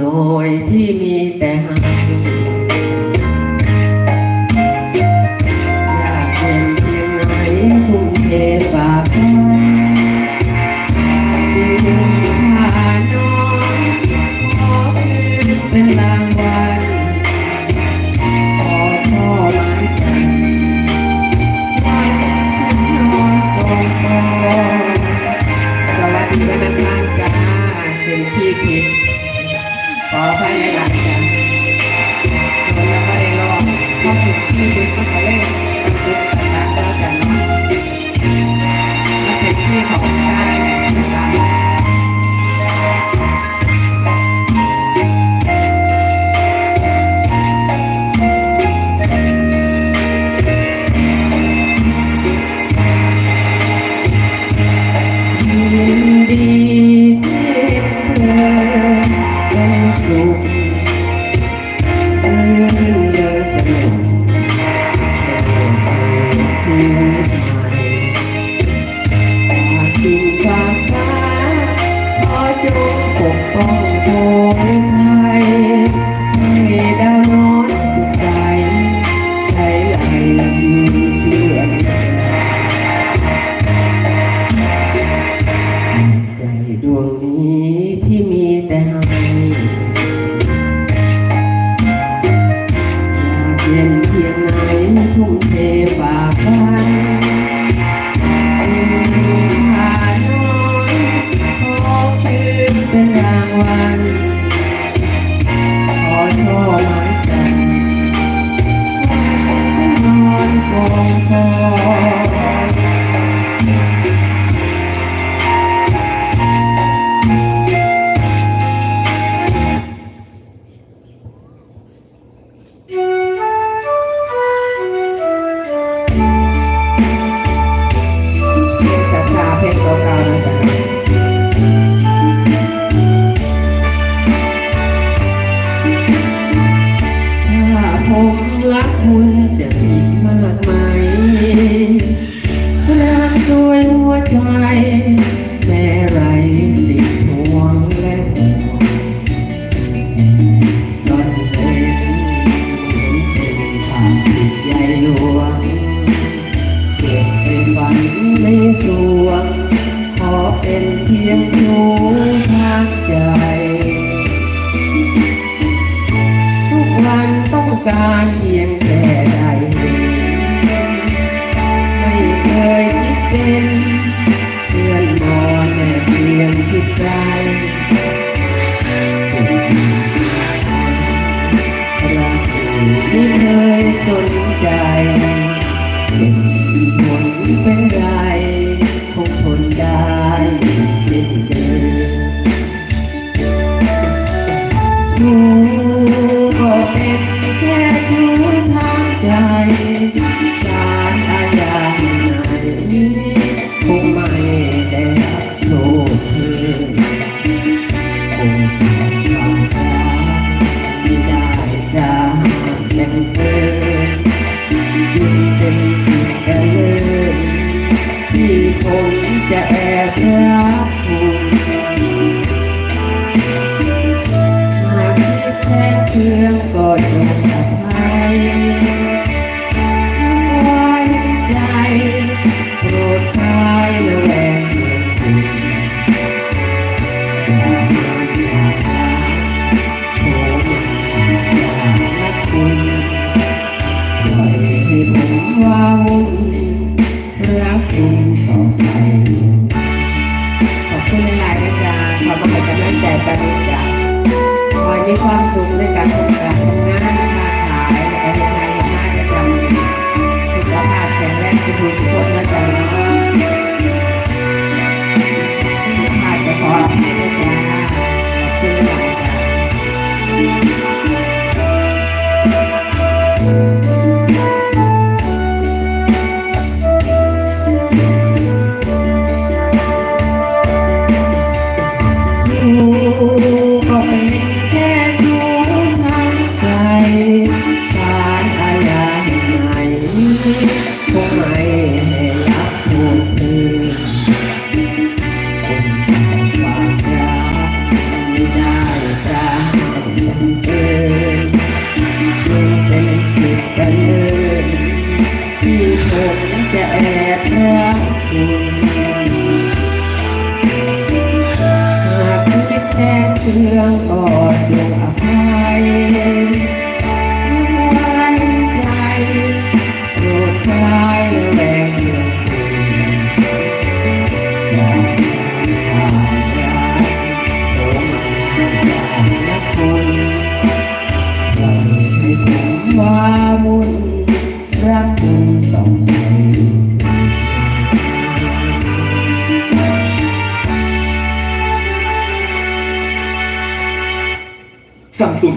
น้อยที่มีแต่ ก็เป็นแค่ทุทางใจสารอาญาในนี้ไม่ได้โลกเธคงเป็ามรัได้ดังแต่เธอจึงเป็นสิ่งเลิศที่ผมจะแอบรัก คว是มสูงใ Hey.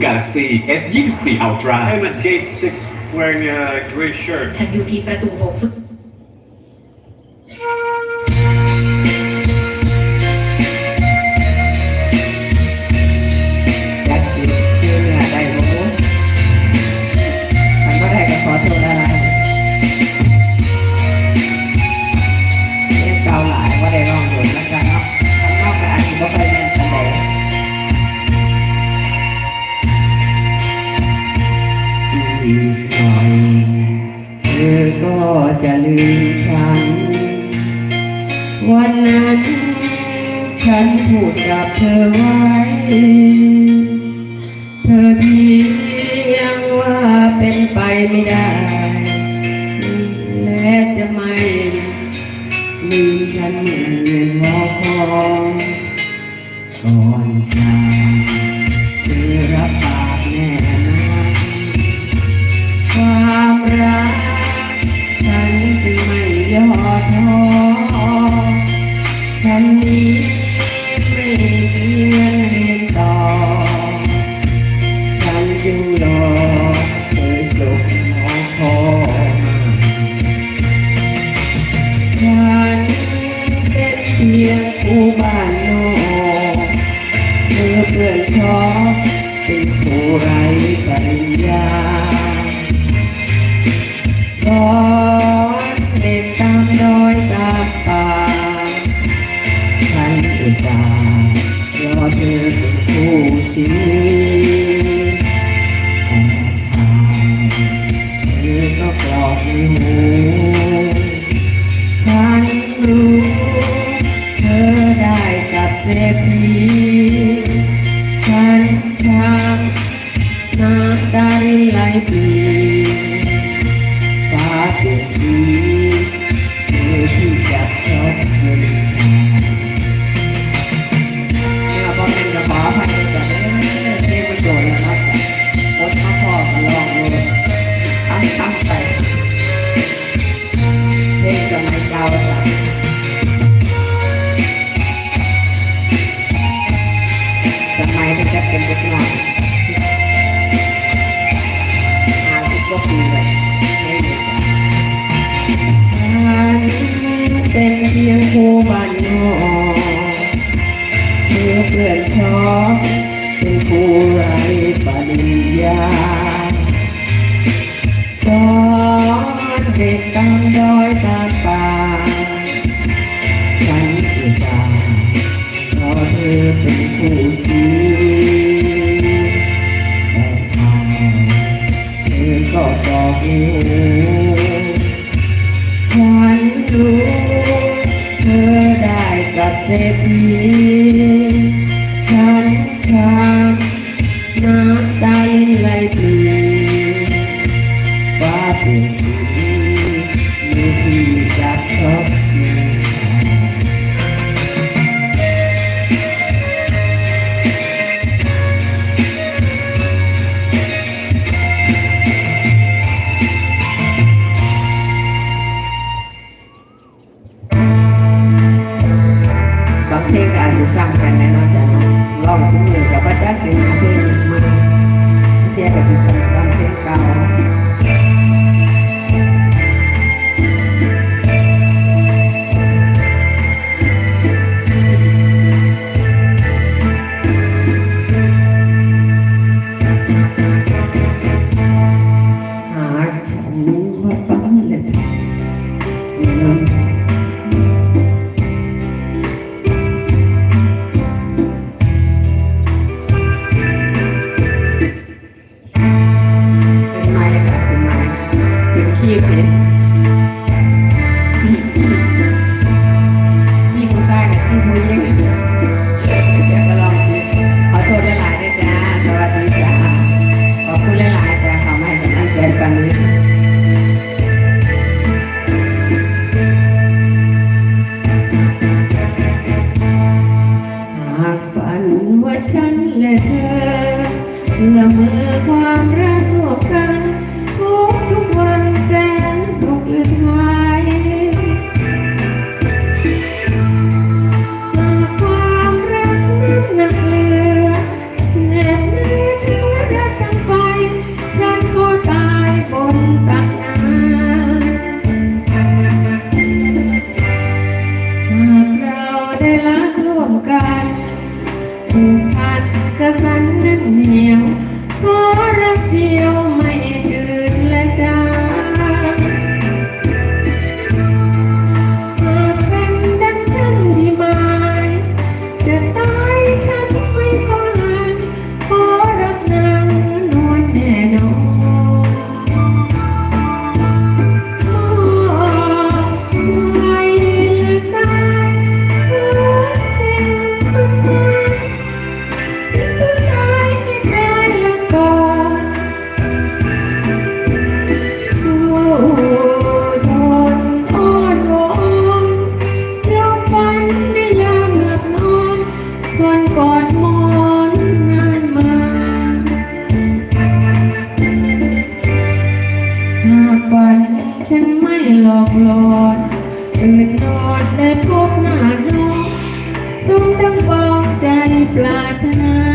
gotta see. As you can see, I'll. I'm at gate six wearing a gray shirt. ฉันพูดกับเธอไว้ เธอที่ยังว่าเป็นไปไม่ได้ และจะไม่ลืมฉันเหมือนเงินมอคองก่อนจะเธอรับปากแน่นอนความรัก ฉันจึงไม่ย่อท้อฉันนี้ skin สมดังฟองใจปรารถนา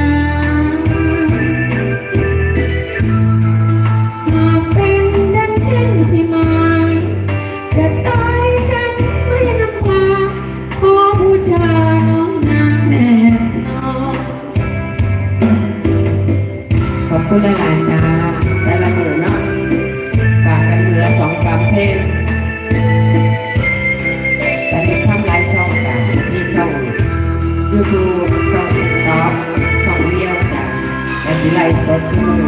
ยูทูบช่องติ๊กต็อกช่องเรียวจ้ะแต่สิไลฟ์สดชั่วโมง